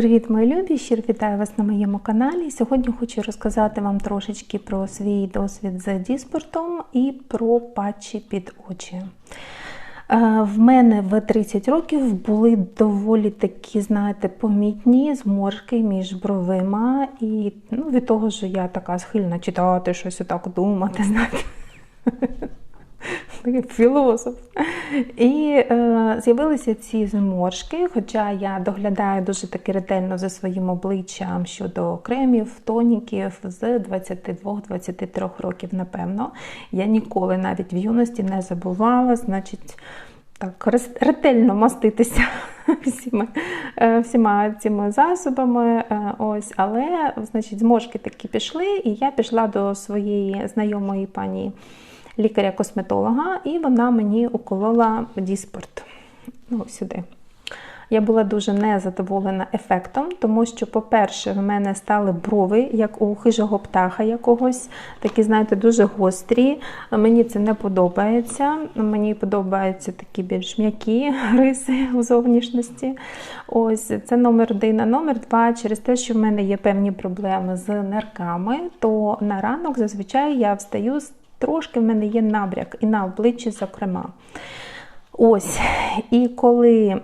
Привіт, мої любі! Щиро вітаю вас на моєму каналі. Сьогодні хочу розказати вам трошечки про свій досвід з діспортом і про патчі під очі. Е, в мене в 30 років були доволі такі, знаєте, помітні зморшки між бровима. І ну, від того, що я така схильна читати, щось отак думати, знаєте такий філософ. І е, з'явилися ці зморшки, хоча я доглядаю дуже таки ретельно за своїм обличчям щодо кремів, тоніків з 22-23 років, напевно. Я ніколи навіть в юності не забувала, значить. Так, ретельно маститися всіма е, всіма цими засобами. Е, ось, Але значить, зморшки такі пішли, і я пішла до своєї знайомої пані лікаря-косметолога, і вона мені уколола діспорт. Ну, сюди. Я була дуже незадоволена ефектом, тому що, по-перше, в мене стали брови, як у хижого птаха якогось, такі, знаєте, дуже гострі. Мені це не подобається. Мені подобаються такі більш м'які риси у зовнішності. Ось це номер один. А номер два, через те, що в мене є певні проблеми з нерками, то на ранок зазвичай я встаю з трошки в мене є набряк і на обличчі, зокрема. Ось, і коли.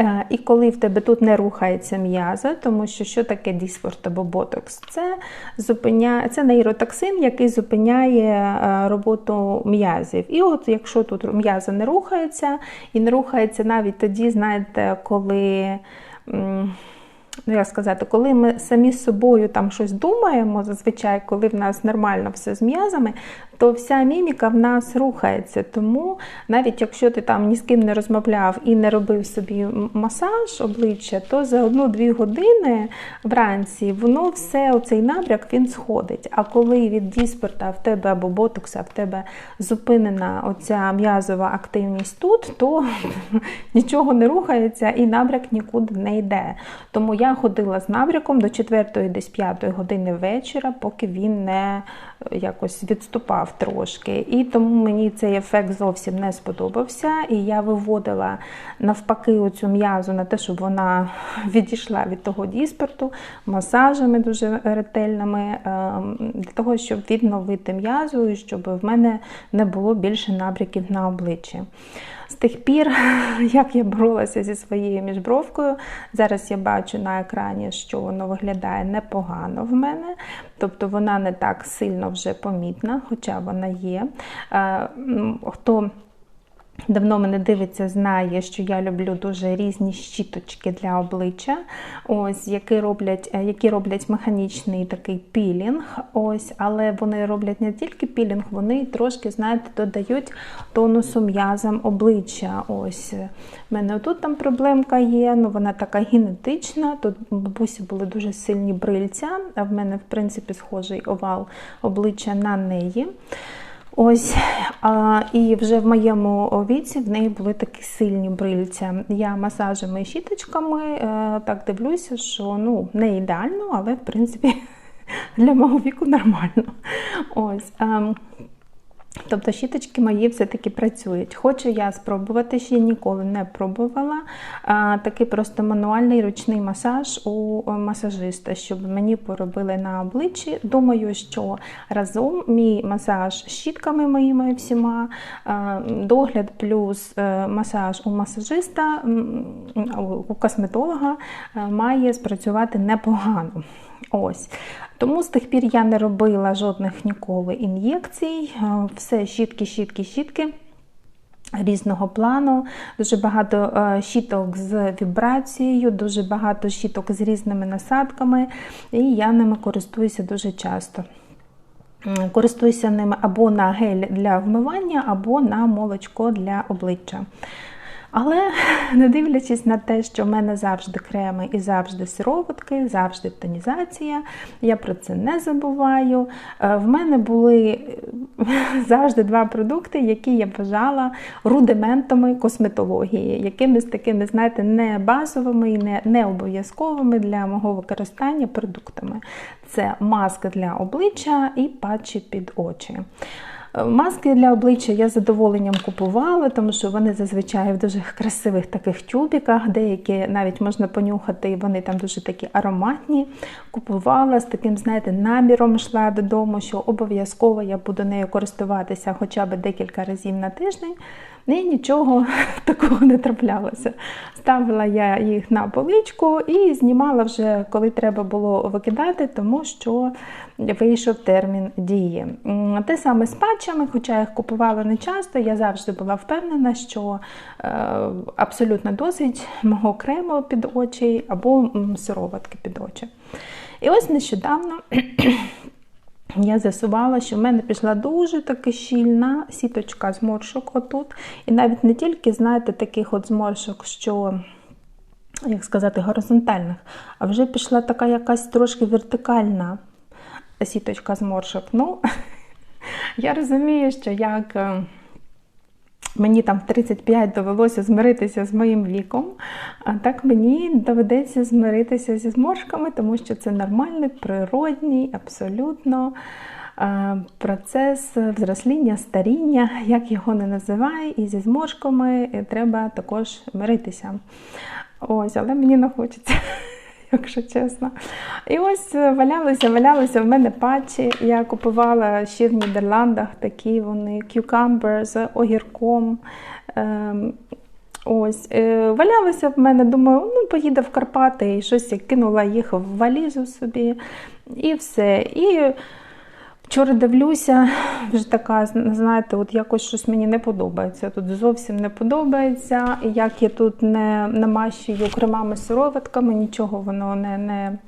Е, і коли в тебе тут не рухається м'яза, тому що що таке дисфорт або ботокс? Це зупиняє, це нейротоксин, який зупиняє е, роботу м'язів. І от якщо тут м'яза не рухається, і не рухається навіть тоді, знаєте, коли ну як сказати, коли ми самі з собою там щось думаємо, зазвичай, коли в нас нормально все з м'язами, то вся міміка в нас рухається. Тому навіть якщо ти там ні з ким не розмовляв і не робив собі масаж обличчя, то за одну-дві години вранці воно все, оцей набряк він сходить. А коли від діспорта в тебе або ботокса в тебе зупинена оця м'язова активність тут, то нічого не рухається і набряк нікуди не йде. Тому я ходила з набряком до 4 десь 5 години вечора, поки він не якось відступав трошки. І тому мені цей ефект зовсім не сподобався. І я виводила навпаки оцю м'язу на те, щоб вона відійшла від того діспорту масажами дуже ретельними, ем, для того, щоб відновити м'язу і щоб в мене не було більше набряків на обличчі. З тих пір, як я боролася зі своєю міжбровкою, зараз я бачу на екрані, що воно виглядає непогано в мене, тобто вона не так сильно вже помітна, хоча вона є. Е, хто Давно мене дивиться, знає, що я люблю дуже різні щіточки для обличчя, ось, які роблять е, які роблять механічний такий пілінг. ось, Але вони роблять не тільки пілінг, вони трошки, знаєте, додають тонусу м'язам обличчя. ось. У мене тут там проблемка є, ну вона така генетична. Тут бабусі були дуже сильні брильця, а в мене, в принципі, схожий овал обличчя на неї. Ось, а, І вже в моєму віці в неї були такі сильні брильця. Я масажами і щіточками е, так дивлюся, що ну, не ідеально, але в принципі для мого віку нормально. Ось. Е, Тобто щіточки мої все-таки працюють. Хочу я спробувати, ще ніколи не пробувала. А, Такий просто мануальний ручний масаж у масажиста, щоб мені поробили на обличчі. Думаю, що разом мій масаж щітками моїми всіма, догляд плюс е, масаж у масажиста, у косметолога має спрацювати непогано. Ось. Тому з тих пір я не робила жодних ніколи ін'єкцій. Е, все щітки, щітки, щітки. Різного плану, дуже багато е, щіток з вібрацією, дуже багато щіток з різними насадками, і я ними користуюся дуже часто. Користуюся ними або на гель для вмивання, або на молочко для обличчя. Але не дивлячись на те, що в мене завжди креми і завжди сироватки, завжди тонізація, я про це не забуваю. Е, в мене були завжди два продукти, які я вважала рудиментами косметології, якимись такими, знаєте, не базовими і не, не обов'язковими для мого використання продуктами. Це маска для обличчя і патчі під очі. Маски для обличчя я з задоволенням купувала, тому що вони зазвичай в дуже красивих таких тюбіках, деякі навіть можна понюхати, і вони там дуже такі ароматні. Купувала з таким, знаєте, наміром йшла додому, що обов'язково я буду нею користуватися хоча б декілька разів на тиждень. І нічого такого не траплялося. Ставила я їх на поличку і знімала вже, коли треба було викидати, тому що вийшов термін дії. Те саме з патчами, хоча їх купувала не часто, я завжди була впевнена, що е, абсолютно досить мого крему під очі або сироватки під очі. І ось нещодавно я з'ясувала, що в мене пішла дуже таки щільна сіточка зморшок отут. І навіть не тільки, знаєте, таких от зморшок, що, як сказати, горизонтальних, а вже пішла така якась трошки вертикальна сіточка зморшок. Ну, я розумію, що як. Е, Мені там в 35 довелося змиритися з моїм віком, а так мені доведеться змиритися зі зморшками, тому що це нормальний, природній, абсолютно е, процес взросління, старіння, як його не називай, і зі зморшками треба також миритися. Ось, але мені не хочеться. Якщо чесно. І ось е, валялися, валялися в мене патчі. Я купувала ще в Нідерландах такі вони кюкамбер з огірком. Ем, Ось, е, валялися в мене, думаю, ну поїду в Карпати і щось я кинула їх в валізу собі, і все. І Вчора дивлюся, вже така, знаєте, от якось щось мені не подобається. Тут зовсім не подобається. Як я тут не намащую кремами сироватками, нічого воно не, не,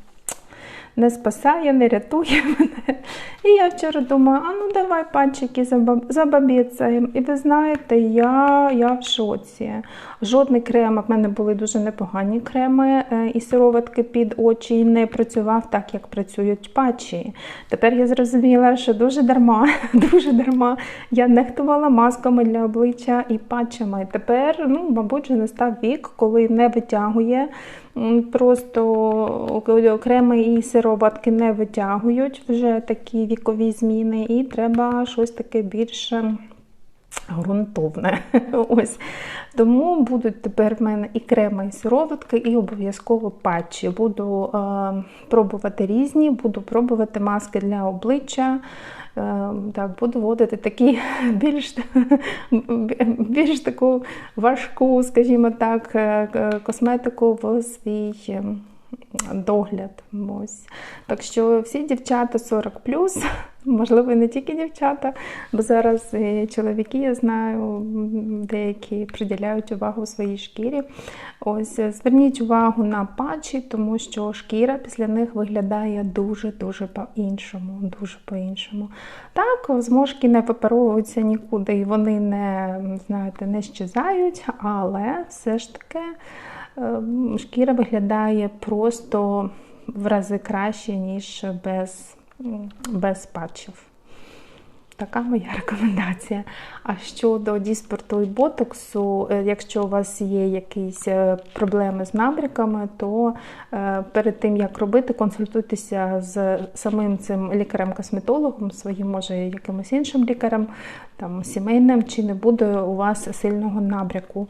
не спасає, не рятує мене. І я вчора думаю, а ну давай пальчики забабіцаємо. І ви знаєте, я, я в шоці. Жодний крем, в мене були дуже непогані креми е, і сироватки під очі не працював так, як працюють патчі. Тепер я зрозуміла, що дуже дарма, дуже дарма я нехтувала масками для обличчя і патчами. Тепер, ну, мабуть, вже настав вік, коли не витягує. Просто окремий сироватки не витягують вже такі вікові зміни, і треба щось таке більше ґрунтовне. Ось. Тому будуть тепер в мене і креми, і сироватки, і обов'язково патчі. Буду е, пробувати різні, буду пробувати маски для обличчя. Е, так, буду вводити такі більш, більш таку важку, скажімо так, е, косметику в свій. е, Догляд. Ось. Так що всі дівчата 40 можливо, не тільки дівчата, бо зараз і чоловіки, я знаю, деякі приділяють увагу своїй шкірі. Ось зверніть увагу на патчі, тому що шкіра після них виглядає дуже-дуже по-іншому. Дуже по-іншому. Так, зморшки не випаровуються нікуди, і вони не, знаєте, не щезають, але все ж таки. Ем, Шкіра виглядає просто в рази краще, ніж без, без патчів. Така моя рекомендація. А щодо діспорту і ботоксу, е, якщо у вас є якісь е, проблеми з набряками, то е, перед тим як робити, консультуйтеся з самим цим лікарем-косметологом, своїм, може, якимось іншим лікарем, там сімейним, чи не буде у вас сильного набряку.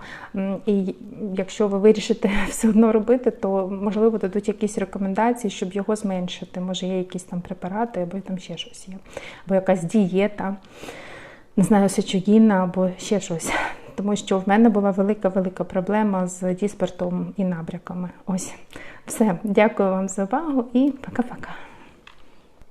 І якщо ви вирішите все одно робити, то можливо дадуть якісь рекомендації, щоб його зменшити. Може, є якісь там препарати, або там ще щось є, або якась дієта, не знаю, сечогінна, або ще щось. Тому що в мене була велика-велика проблема з діспортом і набряками. Ось все. Дякую вам за увагу і пока-пока.